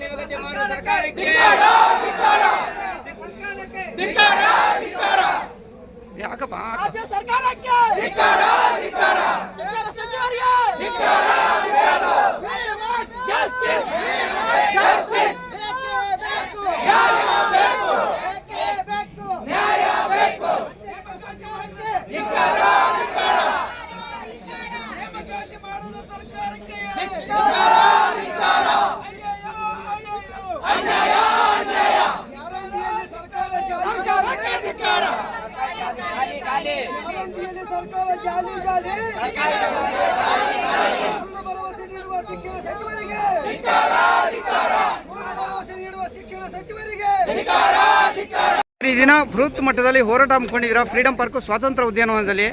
ನೇಮಕಾತಿ ಮಾಡುವ ಸರ್ಕಾರಕ್ಕೆ. ಯಾಕಪ್ಪ? ರಾಜ್ಯ ಸರ್ಕಾರಕ್ಕೆ. ಶಿಕ್ಷಣ ಸಚಿವರಿಗೆ. ಜಸ್ಟಿಸ್ ನ್ಯಾಯ ಗ್ಯಾರಂಟಿಯಲ್ಲಿ ಸರ್ಕಾರ ಜಾಲಿ ಜಾಲಿ. ಸುಳ್ಳು ಭರವಸೆ ನೀಡುವ ಶಿಕ್ಷಣ ಸಚಿವರಿಗೆ. ಮೂಲ ಭರವಸೆ ನೀಡುವ ಶಿಕ್ಷಣ ಸಚಿವರಿಗೆ. ಈ ದಿನ ಬೃಹತ್ ಮಟ್ಟದಲ್ಲಿ ಹೋರಾಟ ಹಮ್ಮಿಕೊಂಡಿದ್ದೀರಾ? ಫ್ರೀಡಂ ಪಾರ್ಕ್ ಸ್ವಾತಂತ್ರ್ಯ ಉದ್ಯಾನವನದಲ್ಲಿ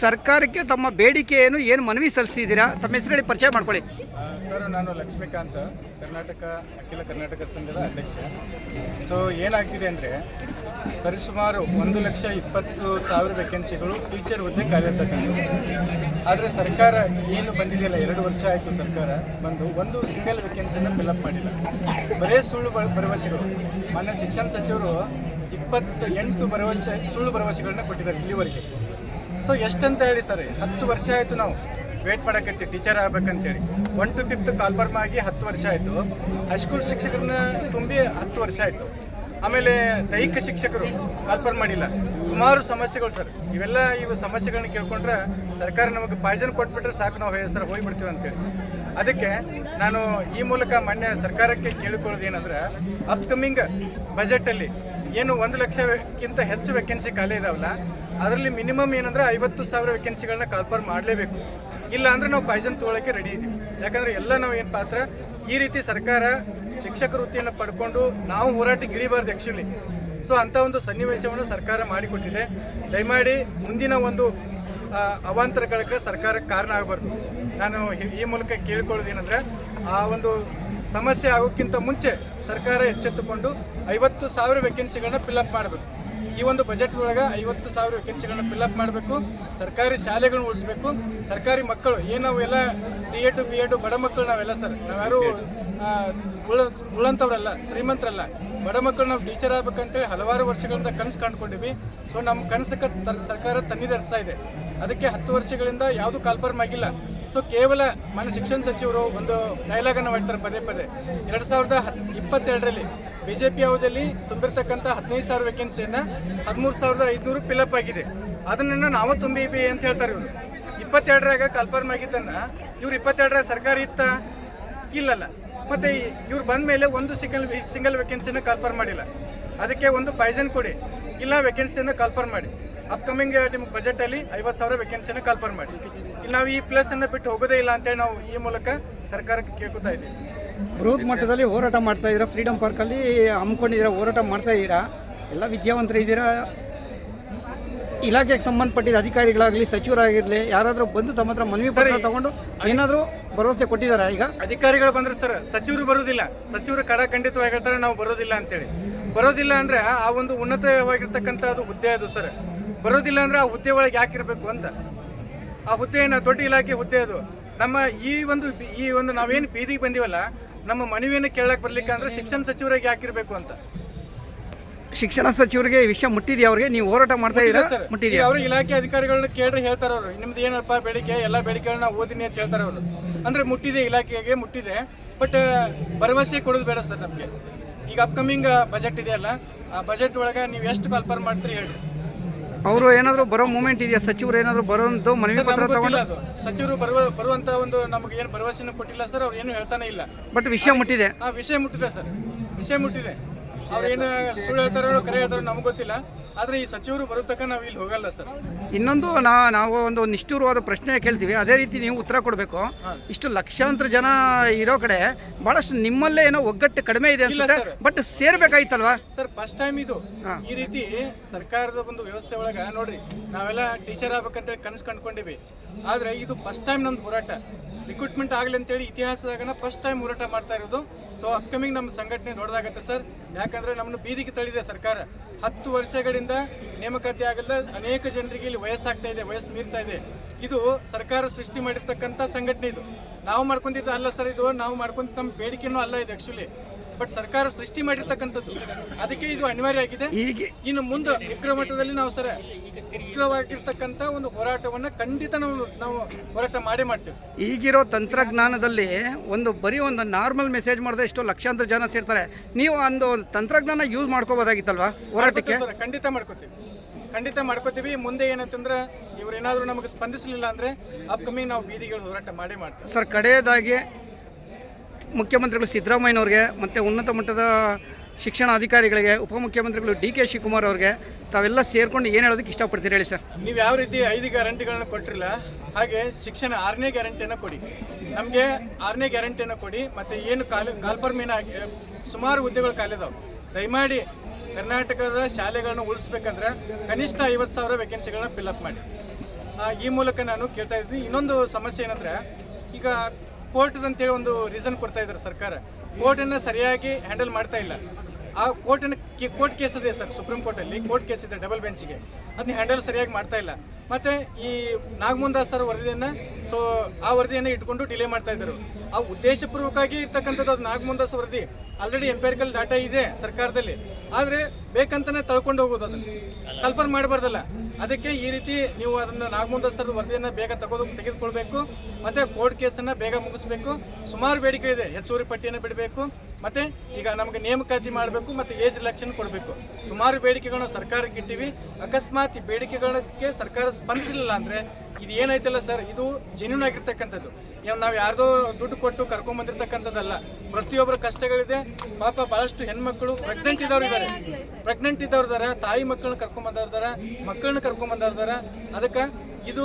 ಸರ್ಕಾರಕ್ಕೆ ತಮ್ಮ ಬೇಡಿಕೆ ಏನು ಏನು ಮನವಿ ಸಲ್ಲಿಸಿದ್ದೀರಾ? ತಮ್ಮ ಹೆಸರಲ್ಲಿ ಪರಿಚಯ ಮಾಡ್ಕೊಳ್ಳಿ. ಸರ್, ನಾನು ಲಕ್ಷ್ಮೀಕಾಂತ್, ಕರ್ನಾಟಕ, ಅಖಿಲ ಕರ್ನಾಟಕ ಸಂಘದ ಅಧ್ಯಕ್ಷ. ಸೊ ಏನಾಗ್ತಿದೆ ಅಂದರೆ, ಸರಿಸುಮಾರು ಒಂದು ಲಕ್ಷ ಇಪ್ಪತ್ತು ಸಾವಿರ ವೇಕೆನ್ಸಿಗಳು ಟೀಚರ್ ಹುದ್ದೆ ಕಾಲಿರ್ತಕ್ಕಂಥದ್ದು ಆದರೆ ಸರ್ಕಾರ ಏನು ಬಂದಿದೆಯಲ್ಲ, ಎರಡು ವರ್ಷ ಆಯಿತು ಸರ್ಕಾರ ಬಂದು, ಒಂದು ಸಿಂಗಲ್ ವೇಕೆನ್ಸಿಯನ್ನು ಫಿಲಪ್ ಮಾಡಿಲ್ಲ. ಬರೇ ಸುಳ್ಳು ಭರ- ಭರವಸೆಗಳು. ಮಾನ್ಯ ಶಿಕ್ಷಣ ಸಚಿವರು ಇಪ್ಪತ್ತು ಎಂಟು ಭರವಸೆ, ಸುಳ್ಳು ಭರವಸೆಗಳನ್ನ ಕೊಟ್ಟಿದ್ದಾರೆ ಇಲ್ಲಿವರೆಗೆ. ಸೊ ಎಷ್ಟಂತ ಹೇಳಿ ಸರ್, ಹತ್ತು ವರ್ಷ ಆಯಿತು ನಾವು. ವೇಟ್ ಮಾಡಕತ್ತಿ ಟೀಚರ್ ಆಗ್ಬೇಕಂತೇಳಿ. ಒನ್ ಟು ಫಿಫ್ತ್ ಕಾಲ್ಫರ್ಮ್ ಆಗಿ ಹತ್ತು ವರ್ಷ ಆಯಿತು. ಹೈಸ್ಕೂಲ್ ಶಿಕ್ಷಕರನ್ನ ತುಂಬಿ ಹತ್ತು ವರ್ಷ ಆಯಿತು. ಆಮೇಲೆ ದೈಹಿಕ ಶಿಕ್ಷಕರು ಕಾಲ್ಫರ್ಮ್ ಮಾಡಿಲ್ಲ. ಸುಮಾರು ಸಮಸ್ಯೆಗಳು ಸರ್. ಇವೆಲ್ಲ ಇವು ಸಮಸ್ಯೆಗಳನ್ನ ಕೇಳ್ಕೊಂಡ್ರೆ ಸರ್ಕಾರ ನಮಗೆ ಪಾಯ್ಸನ್ ಕೊಟ್ಬಿಟ್ರೆ ಸಾಕು ನಾವು ಸರ್, ಹೋಗಿಬಿಡ್ತೀವಿ ಅಂತೇಳಿ. ಅದಕ್ಕೆ ನಾನು ಈ ಮೂಲಕ ಮಾನ್ಯ ಸರ್ಕಾರಕ್ಕೆ ಕೇಳಿಕೊಳ್ಳೋದು ಏನಂದ್ರೆ ಅಪ್ಕಮಿಂಗ್ ಬಜೆಟಲ್ಲಿ ಏನು ಒಂದು ಲಕ್ಷಕ್ಕಿಂತ ಹೆಚ್ಚು ವೇಕೆನ್ಸಿ ಖಾಲಿ ಇದಾವಲ್ಲ, ಅದರಲ್ಲಿ ಮಿನಿಮಮ್ ಏನಂದ್ರೆ ಐವತ್ತು ಸಾವಿರ ವೇಕೆನ್ಸಿಗಳನ್ನ ಕಾಲ್ಫರ್ ಮಾಡಲೇಬೇಕು. ಇಲ್ಲ ಅಂದ್ರೆ ನಾವು ಪಾಯ್ಸನ್ ತೊಗೊಳಕ್ಕೆ ರೆಡಿ ಇದ್ದೀವಿ ಯಾಕಂದ್ರೆ ಎಲ್ಲ ನಾವು ಏನು ಪಾತ್ರ, ಈ ರೀತಿ ಸರ್ಕಾರ ಶಿಕ್ಷಕ ವೃತ್ತಿಯನ್ನು ಪಡ್ಕೊಂಡು ನಾವು ಹೋರಾಟಕ್ಕೆ ಇಳಿಬಾರ್ದು ಆ್ಯಕ್ಚುಲಿ ಸೊ ಅಂಥ ಒಂದು ಸನ್ನಿವೇಶವನ್ನು ಸರ್ಕಾರ ಮಾಡಿಕೊಟ್ಟಿದೆ. ದಯಮಾಡಿ ಮುಂದಿನ ಒಂದು ಅವಾಂತರಗಳಿಗೆ ಸರ್ಕಾರ ಕಾರಣ ಆಗಬಾರ್ದು. ನಾನು ಈ- ಮೂಲಕ ಕೇಳಿಕೊಳ್ಳೋದು ಏನಂದ್ರೆ, ಆ ಒಂದು ಸಮಸ್ಯೆ ಆಗೋಕ್ಕಿಂತ ಮುಂಚೆ ಸರ್ಕಾರ ಎಚ್ಚೆತ್ತುಕೊಂಡು ಐವತ್ತು ಸಾವಿರ ವೇಕೆನ್ಸಿಗಳನ್ನ ಫಿಲ್ಅಪ್ ಮಾಡಬೇಕು. ಈ ಒಂದು ಬಜೆಟ್ ಒಳಗೆ ಐವತ್ತು ಸಾವಿರ ವೇಕೆನ್ಸಿಗಳನ್ನ ಫಿಲ್ಅಪ್ ಮಾಡಬೇಕು. ಸರ್ಕಾರಿ ಶಾಲೆಗಳನ್ನ ಉಳಿಸ್ಬೇಕು. ಸರ್ಕಾರಿ ಮಕ್ಕಳು, ಏನು ನಾವೆಲ್ಲ ಡಿ ಎಡ್ ಬಿ ಎಡು ಬಡ ಮಕ್ಕಳು ನಾವೆಲ್ಲ ಸರ್ ನಾವ್ಯಾರು ಉಳ ಶ್ರೀಮಂತರಲ್ಲ, ಬಡ ಮಕ್ಕಳು ನಾವು ಟೀಚರ್ ಆಗ್ಬೇಕಂತೇಳಿ ಹಲವಾರು ವರ್ಷಗಳಿಂದ ಕನಸು ಕಾಣ್ಕೊಂಡಿವಿ ಸೊ ನಮ್ಮ ಕನಸಕ್ಕೆ ಸರ್ಕಾರ ತಣ್ಣೀರು ಇದೆ. ಅದಕ್ಕೆ ಹತ್ತು ವರ್ಷಗಳಿಂದ ಯಾವುದು ಕಾಲ್ಫಾರ್ಮ್ ಆಗಿಲ್ಲ. ಸೊ ಕೇವಲ ಮಾನ್ಯ ಶಿಕ್ಷಣ ಸಚಿವರು ಒಂದು ಡೈಲಾಗನ್ನು ಮಾಡ್ತಾರೆ ಪದೇ ಪದೇ. ಎರಡು ಸಾವಿರದ ಇಪ್ಪತ್ತೆರಡರಲ್ಲಿ ಬಿ ಜೆ ಪಿ ಅವಧಿಯಲ್ಲಿ ತುಂಬಿರ್ತಕ್ಕಂಥ ಹದಿನೈದು ಸಾವಿರ ವೇಕೆನ್ಸಿಯನ್ನು ಹದಿಮೂರು ಸಾವಿರದ ಐದುನೂರು ಫಿಲಪ್ ಆಗಿದೆ. ಅದನ್ನು ನಾವು ತುಂಬಿವಿ ಅಂತ ಹೇಳ್ತಾರೆ ಇವರು. ಇಪ್ಪತ್ತೆರಡರಾಗ ಕಲ್ಪರ್ಮ್ ಆಗಿದ್ದನ್ನು ಇವ್ರು ಇಪ್ಪತ್ತೆರಡರ ಸರ್ಕಾರ ಇತ್ತ? ಇಲ್ಲಲ್ಲ. ಮತ್ತೆ ಇವ್ರು ಬಂದ ಮೇಲೆ ಒಂದು ಸಿಂಗಲ್ ಸಿಂಗಲ್ ವೇಕೆನ್ಸಿನ ಕಾಲ್ಫರ್ ಮಾಡಿಲ್ಲ. ಅದಕ್ಕೆ ಒಂದು ಪಾಯ್ಸನ್ ಕೊಡಿ. ಇಲ್ಲ ವೇಕೆನ್ಸಿಯನ್ನು ಕಾಲ್ಫರ್ ಮಾಡಿ. ಅಪ್ಕಮಿಂಗ್ ನಿಮ್ಗೆ ಬಜೆಟಲ್ಲಿ ಐವತ್ತು ಸಾವಿರ ವೇಕೆನ್ಸಿನ ಕಾಲ್ಫರ್ ಮಾಡಿ. ಇಲ್ಲಿ ನಾವು ಈ ಪ್ಲಸ್ ಅನ್ನು ಬಿಟ್ಟು ಹೋಗೋದೇ ಇಲ್ಲ ಅಂತೇಳಿ ನಾವು ಈ ಮೂಲಕ ಸರ್ಕಾರಕ್ಕೆ ಕೇಳ್ಕೊತಾ ಇದ್ದೀವಿ. ಬೃಹತ್ ಮಟ್ಟದಲ್ಲಿ ಹೋರಾಟ ಮಾಡ್ತಾ ಇದ್ದೀರಾ? ಫ್ರೀಡಂ ಪಾರ್ಕಲ್ಲಿ ಹಮ್ಮಿಕೊಂಡಿದ್ದೀರಾ? ಹೋರಾಟ ಮಾಡ್ತಾ ಇದ್ದೀರಾ? ಎಲ್ಲ ವಿದ್ಯಾವಂತರು ಇದ್ದೀರಾ? ಇಲಾಖೆಗೆ ಸಂಬಂಧಪಟ್ಟಿದ ಅಧಿಕಾರಿಗಳಾಗಲಿ ಸಚಿವರಾಗಿರಲಿ ಯಾರಾದರೂ ಬಂದು ತಮ್ಮ ಹತ್ರ ಮನವಿ ಪತ್ರ ಸರಿ. ತಗೊಂಡು ಏನಾದರೂ ಭರವಸೆ ಕೊಟ್ಟಿದ್ದಾರೆ ಈಗ? ಅಧಿಕಾರಿಗಳು ಬಂದ್ರೆ ಸರ್ ಸಚಿವರು ಬರೋದಿಲ್ಲ. ಸಚಿವರು ಕಡ ಖಂಡಿತವಾಗಿ ಹೇಳ್ತಾರೆ ನಾವು ಬರೋದಿಲ್ಲ ಅಂತೇಳಿ. ಬರೋದಿಲ್ಲ ಅಂದ್ರೆ ಆ ಒಂದು ಉನ್ನತವಾಗಿರ್ತಕ್ಕಂಥ ಅದು ಹುದ್ದೆ ಅದು ಸರ್. ಬರೋದಿಲ್ಲ ಅಂದ್ರೆ ಆ ಹುದ್ದೆ ಒಳಗೆ ಯಾಕೆ ಇರಬೇಕು ಅಂತ. ಆ ಹುದ್ದೆ ಏನು ದೊಡ್ಡ ಇಲಾಖೆ ಹುದ್ದೆ ಅದು. ನಮ್ಮ ಈ ಒಂದು ಈ ಒಂದು ನಾವೇನು ಬೀದಿಗೆ ಬಂದಿವಲ್ಲ ನಮ್ಮ ಮನವಿಯನ್ನು ಕೇಳಕ್ ಬರ್ಲಿಕ್ಕೆ ಅಂದ್ರೆ ಶಿಕ್ಷಣ ಸಚಿವರಿಗೆ ಇರಬೇಕು ಅಂತ. ಶಿಕ್ಷಣ ಸಚಿವರಿಗೆ ಈ ವಿಷಯ ಮುಟ್ಟಿದೆಯಾ ಅವ್ರಿಗೆ? ನೀವು ಹೋರಾಟ ಮಾಡ್ತಾ ಇದ್ದೀರಾ? ಮುಟ್ಟಿದ್ಯಾ? ಅವರು ಇಲಾಖೆ ಅಧಿಕಾರಿಗಳನ್ನ ಕೇಳ್ರಿ ಹೇಳ್ತಾರೆ ಅವರು. ನಿಮ್ದು ಏನಪ್ಪ ಬೇಡಿಕೆ? ಎಲ್ಲ ಬೇಡಿಕೆಗಳನ್ನ ಓದಿನಿ ಅಂತ ಹೇಳ್ತಾರೆ ಅವರು. ಅಂದ್ರೆ ಮುಟ್ಟಿದೆ ಇಲಾಖೆಗೆ ಮುಟ್ಟಿದೆ. ಬಟ್ ಭರವಸೆ ಕೊಡೋದು ಬೇಡ ಸರ್ ನಮಗೆ. ಈಗ ಅಪ್ಕಮಿಂಗ್ ಬಜೆಟ್ ಇದೆಯಲ್ಲ ಆ ಬಜೆಟ್ ಒಳಗೆ ನೀವು ಎಷ್ಟು ಕಾಲ್ಫರ್ ಮಾಡ್ತೀರಿ ಹೇಳ್ರಿ. ಅವರು ಏನಾದರೂ ಬರೋ ಮೂಮೆಂಟ್ ಇದೆಯಾ? ಸಚಿವರು ಏನಾದರೂ ಬರೋದು ಮನವಿ ಪತ್ರ ತಗೊಂಡು ಸಚಿವರು ಬರುವ ಬರುವಂತ ಒಂದು ನಮಗೆ ಏನು ಭರವಸೆಯನ್ನು ಕೊಟ್ಟಿಲ್ಲ ಸರ್ ಅವ್ರು ಏನು ಹೇಳ್ತಾನೆ ಇಲ್ಲ. ಬಟ್ ವಿಷಯ ಮುಟ್ಟಿದೆ. ಆ ವಿಷಯ ಮುಟ್ಟಿದೆ ಸರ್. ವಿಷಯ ಮುಟ್ಟಿದೆ. ಅವ್ರು ಏನು ಸುಳ್ಳು ಹೇಳ್ತಾರೋ ಕರೆ ಹೇಳ್ತಾರೋ ನಮ್ಗೆ ಗೊತ್ತಿಲ್ಲ. ಆದ್ರೆ ಈ ಸಚಿವರು ಬರೋ ತನಕ ನಾವು ಇಲ್ಲಿ ಹೋಗಲ್ಲ ಸರ್. ಇನ್ನೊಂದು ನಾ ನಾವು ಒಂದು ನಿಷ್ಠುರವಾದ ಪ್ರಶ್ನೆ ಕೇಳ್ತೀವಿ. ಅದೇ ರೀತಿ ನೀವು ಉತ್ತರ ಕೊಡಬೇಕು. ಇಷ್ಟು ಲಕ್ಷಾಂತರ ಜನ ಇರೋ ಕಡೆ ಬಹಳಷ್ಟು ನಿಮ್ಮಲ್ಲೇ ಏನೋ ಒಗ್ಗಟ್ಟು ಕಡಿಮೆ ಇದೆ ಅನ್ಸುತ್ತೆ. ಬಟ್ ಸೇರ್ಬೇಕಾಯ್ತಲ್ವಾ? ಸರ್ ಫಸ್ಟ್ ಟೈಮ್ ಇದು. ಈ ರೀತಿ ಸರ್ಕಾರದ ಒಂದು ವ್ಯವಸ್ಥೆ ಒಳಗ ನೋಡ್ರಿ ನಾವೆಲ್ಲ ಟೀಚರ್ ಆಗ್ಬೇಕಂತೇಳಿ ಕನಸು ಕಂಡ್ಕೊಂಡಿವಿ. ಆದರೆ ಇದು ಫಸ್ಟ್ ಟೈಮ್ ನಮ್ದು ಹೋರಾಟ. ರಿಕ್ರೂಟ್ಮೆಂಟ್ ಆಗಲಿ ಅಂತೇಳಿ ಇತಿಹಾಸದಾಗನ ಫಸ್ಟ್ ಟೈಮ್ ಹೋರಾಟ ಮಾಡ್ತಾ ಇರೋದು. ಸೊ ಅಪ್ಕಮಿಂಗ್ ನಮ್ಮ ಸಂಘಟನೆ ದೊಡ್ಡದಾಗತ್ತೆ ಸರ್ ಯಾಕಂದ್ರೆ ನಮ್ಮನ್ನು ಬೀದಿಗೆ ತಳ್ಳಿದೆ ಸರ್ಕಾರ. ಹತ್ತು ವರ್ಷಗಳಿಂದ ನೇಮಕಾತಿ ಆಗಲ್ಲ, ಅನೇಕ ಜನರಿಗೆ ಇಲ್ಲಿ ವಯಸ್ಸಾಗ್ತಾ ಇದೆ, ವಯಸ್ಸು ಮೀರ್ತಾ ಇದೆ. ಇದು ಸರ್ಕಾರ ಸೃಷ್ಟಿ ಮಾಡಿರ್ತಕ್ಕಂಥ ಸಂಘಟನೆ ಇದು. ನಾವು ಮಾಡ್ಕೊಂಡಿದ್ದು ಅಲ್ಲ ಸರ್ ಇದು, ನಾವು ಮಾಡ್ಕೊಂತ ನಮ್ಮ ಬೇಡಿಕೆನೂ ಅಲ್ಲ ಇದು ಆ್ಯಕ್ಚುಲಿ ಬಟ್ ಸರ್ಕಾರ ಸೃಷ್ಟಿ ಮಾಡಿರ್ತಕ್ಕಂಥದ್ದು. ಅದಕ್ಕೆ ಇದು ಅನಿವಾರ್ಯ ಆಗಿದೆ. ಹೀಗೆ. ಇನ್ನು ಮುಂದೆ ಉಗ್ರ ಮಟ್ಟದಲ್ಲಿ ನಾವು ಸರ ಉಗ್ರವಾಗಿರ್ತಕ್ಕಂಥ ಒಂದು ಹೋರಾಟವನ್ನ ಖಂಡಿತ ನಾವು ನಾವು ಹೋರಾಟ ಮಾಡೇ ಮಾಡ್ತೇವೆ. ಈಗಿರೋ ತಂತ್ರಜ್ಞಾನದಲ್ಲಿ ಒಂದು ಬರೀ ಒಂದು ನಾರ್ಮಲ್ ಮೆಸೇಜ್ ಮಾಡಿದ್ರೆ ಎಷ್ಟೋ ಲಕ್ಷಾಂತರ ಜನ ಸೇರ್ತಾರೆ. ನೀವು ಒಂದು ತಂತ್ರಜ್ಞಾನ ಯೂಸ್ ಮಾಡ್ಕೋಬೋದಾಗಿತ್ತಲ್ವಾ ಹೋರಾಟಕ್ಕೆ? ಖಂಡಿತ ಮಾಡ್ಕೋತೀವಿ. ಖಂಡಿತ ಮಾಡ್ಕೋತೀವಿ. ಮುಂದೆ ಏನಂತಂದ್ರೆ ಇವ್ರು ಏನಾದ್ರು ನಮಗೆ ಸ್ಪಂದಿಸಲಿಲ್ಲ ಅಂದ್ರೆ ಅಪ್ಕಮಿಂಗ್ ನಾವು ಬೀದಿಗಳು ಹೋರಾಟ ಮಾಡೇ ಮಾಡ್ತೀವಿ. ಸರ್ ಕಡೆಯದಾಗಿ ಮುಖ್ಯಮಂತ್ರಿಗಳು ಸಿದ್ದರಾಮಯ್ಯನವ್ರಿಗೆ ಮತ್ತು ಉನ್ನತ ಮಟ್ಟದ ಶಿಕ್ಷಣ ಅಧಿಕಾರಿಗಳಿಗೆ, ಉಪಮುಖ್ಯಮಂತ್ರಿಗಳು ಡಿ ಕೆ ಶಿವಕುಮಾರ್ ಅವ್ರಿಗೆ ತಾವೆಲ್ಲ ಸೇರ್ಕೊಂಡು ಏನು ಹೇಳೋದಕ್ಕೆ ಇಷ್ಟಪಡ್ತೀರಿ ಹೇಳಿ ಸರ್? ನೀವು ಯಾವ ರೀತಿ ಐದು ಗ್ಯಾರಂಟಿಗಳನ್ನ ಕೊಟ್ಟಿರಲ್ಲ, ಹಾಗೆ ಶಿಕ್ಷಣ ಆರನೇ ಗ್ಯಾರಂಟಿಯನ್ನು ಕೊಡಿ. ನಮಗೆ ಆರನೇ ಗ್ಯಾರಂಟಿಯನ್ನು ಕೊಡಿ, ಮತ್ತು ಏನು ಕಾಲ, ಕಾಲ್ಪರ್ಮೇನ ಸುಮಾರು ಹುದ್ದೆಗಳು ಖಾಲಿದಾವೆ. ದಯಮಾಡಿ ಕರ್ನಾಟಕದ ಶಾಲೆಗಳನ್ನ ಉಳಿಸ್ಬೇಕಂದ್ರೆ ಕನಿಷ್ಠ ಐವತ್ತು ಸಾವಿರ ವೇಕೆನ್ಸಿಗಳನ್ನ ಫಿಲ್ಅಪ್ ಮಾಡಿ. ಈ ಮೂಲಕ ನಾನು ಕೇಳ್ತಾ ಇದ್ದೀನಿ. ಇನ್ನೊಂದು ಸಮಸ್ಯೆ ಏನಂದ್ರೆ, ಈಗ ಕೋರ್ಟ್ ಅಂತೇಳಿ ಒಂದು ರೀಸನ್ ಕೊಡ್ತಾ ಇದ್ದಾರೆ ಸರ್ಕಾರ. ಕೋರ್ಟನ್ನು ಸರಿಯಾಗಿ ಹ್ಯಾಂಡಲ್ ಮಾಡ್ತಾ ಇಲ್ಲ. ಆ ಕೋರ್ಟನ್ನು ಕೋರ್ಟ್ ಕೇಸ್ ಇದೆ ಸರ್, ಸುಪ್ರೀಂ ಕೋರ್ಟಲ್ಲಿ. ಕೋರ್ಟ್ ಕೇಸ್ ಇದೆ ಡಬಲ್ ಬೆಂಚ್ಗೆ ಅದನ್ನ ಹ್ಯಾಂಡಲ್ ಸರಿಯಾಗಿ ಮಾಡ್ತಾ ಇಲ್ಲ. ಮತ್ತೆ ಈ ನಾಗಮುಂದಾಸ್ ಸರ್ ವರದಿಯನ್ನ ಸೊ ಆ ವರದಿಯನ್ನು ಇಟ್ಕೊಂಡು ಡಿಲೇ ಮಾಡ್ತಾ ಇದ್ದರು. ಆ ಉದ್ದೇಶಪೂರ್ವಕವಾಗಿ ಇರ್ತಕ್ಕಂಥದ್ದು ಅದು ನಾಗಮುಂದಾಸ್ ವರದಿ. ಆಲ್ರೆಡಿ ಎಂಪೇರಿಕಲ್ ಡಾಟಾ ಇದೆ ಸರ್ಕಾರದಲ್ಲಿ. ಆದರೆ ಬೇಕಂತಾನೆ ತಳ್ಕೊಂಡು ಹೋಗೋದು ಅದನ್ನು ಕಲ್ಪನೆ ಮಾಡಬಾರ್ದಲ್ಲ. ಅದಕ್ಕೆ ಈ ರೀತಿ ನೀವು ಅದನ್ನು ದಾಸ್ ಸರ್ ವರದಿಯನ್ನು ಬೇಗ ತಗೋದು, ತೆಗೆದುಕೊಳ್ಬೇಕು. ಮತ್ತೆ ಕೋರ್ಟ್ ಕೇಸನ್ನು ಬೇಗ ಮುಗಿಸ್ಬೇಕು. ಸುಮಾರು ಬೇಡಿಕೆ ಇದೆ. ಹೆಚ್ಚುವರಿ ಪಟ್ಟಿಯನ್ನು ಬಿಡಬೇಕು. ಮತ್ತೆ ಈಗ ನಮಗೆ ನೇಮಕಾತಿ ಮಾಡಬೇಕು ಮತ್ತೆ ಏಜ್ ರಿಲೆಕ್ಷನ್ ಕೊಡಬೇಕು. ಸುಮಾರು ಬೇಡಿಕೆಗಳನ್ನ ಸರ್ಕಾರಕ್ಕೆ ಇಟ್ಟಿವಿ. ಅಕಸ್ಮಾತ್ ಈ ಬೇಡಿಕೆಗಳಿಗೆ ಸರ್ಕಾರ ಸ್ಪಂದಿಸಲಿಲ್ಲ ಅಂದ್ರೆ ಇದು ಏನಾಯ್ತಲ್ಲ ಸರ್? ಇದು ಜೆನ್ಯೂನ್ ಆಗಿರ್ತಕ್ಕಂಥದ್ದು. ಇವಾಗ ನಾವು ಯಾರ್ದೋ ದುಡ್ಡು ಕೊಟ್ಟು ಕರ್ಕೊಂಡ್ ಬಂದಿರ್ತಕ್ಕಂಥದ್ದಲ್ಲ. ಪ್ರತಿಯೊಬ್ಬರ ಕಷ್ಟಗಳಿದೆ. ಪಾಪ ಬಹಳಷ್ಟು ಹೆಣ್ಮಕ್ಳು ಪ್ರೆಗ್ನೆಂಟ್ ಇದ್ದವ್ರು ಇದ್ದಾರೆ ಪ್ರೆಗ್ನೆಂಟ್ ಇದ್ದವ್ರು ಇದಾರೆ. ತಾಯಿ ಮಕ್ಕಳನ್ನ ಕರ್ಕೊಂಡ್ ಬಂದವ್ರು ಇದಾರೆ. ಮಕ್ಕಳನ್ನ ಕರ್ಕೊಂಡ್ ಬಂದವ್ರು ಇದಾರೆ. ಅದಕ್ಕೆ ಇದು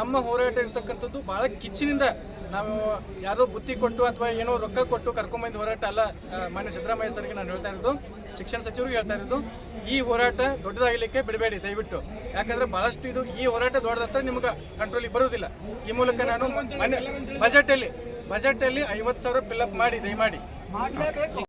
ನಮ್ಮ ಹೋರಾಟ ಇರ್ತಕ್ಕಂಥದ್ದು ಬಹಳ ಕಿಚ್ಚಿನಿಂದ ನಾವು ಯಾರೋ ಬುತ್ತಿ ಕೊಟ್ಟು ಅಥವಾ ಏನೋ ರೊಕ್ಕ ಕೊಟ್ಟು ಕರ್ಕೊಂಬಂದು ಹೋರಾಟ ಅಲ್ಲ ಮಾನ್ಯ ಸಿದ್ದರಾಮಯ್ಯ ಸರ್ಗೆ ನಾನು ಹೇಳ್ತಾ ಇರೋದು. ಶಿಕ್ಷಣ ಸಚಿವರಿಗೆ ಹೇಳ್ತಾ ಇರೋದು, ಈ ಹೋರಾಟ ದೊಡ್ಡದಾಗಲಿಕ್ಕೆ ಬಿಡಬೇಡಿ, ದಯವಿಟ್ಟು. ಯಾಕಂದ್ರೆ ಬಹಳಷ್ಟು ಇದು ಈ ಹೋರಾಟ ದೊಡ್ಡದತ್ರ ನಿಮ್ಗೆ ಕಂಟ್ರೋಲಿಗೆ ಬರುವುದಿಲ್ಲ ಈ ಮೂಲಕ ನಾನು ಬಜೆಟಲ್ಲಿ ಬಜೆಟಲ್ಲಿ ಐವತ್ತು ಸಾವಿರ ಫಿಲ್ಅಪ್ ಮಾಡಿ, ದಯಮಾಡಿ.